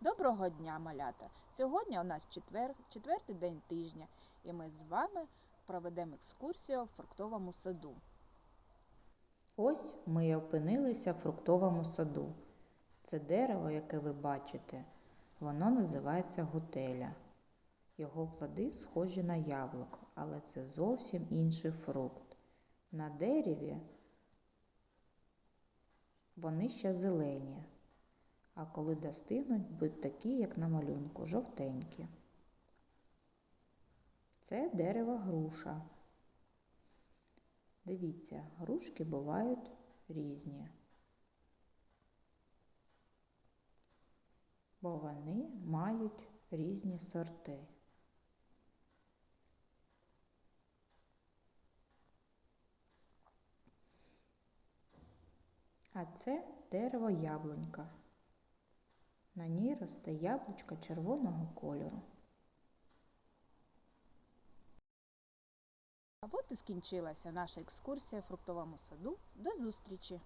Доброго дня, малята! Сьогодні у нас четвер, четвертий день тижня, і ми з вами проведемо екскурсію в фруктовому саду. Ось ми й опинилися в фруктовому саду. Це дерево, яке ви бачите, воно називається гутеля. Його плоди схожі на яблуко, але це зовсім інший фрукт. На дереві вони ще зелені, а коли достигнуть, будуть такі, як на малюнку, жовтенькі. Це дерево груша. Дивіться, грушки бувають різні, бо вони мають різні сорти. А це дерево яблунька. На ній росте яблучко червоного кольору. А от і скінчилася наша екскурсія в фруктовому саду. До зустрічі!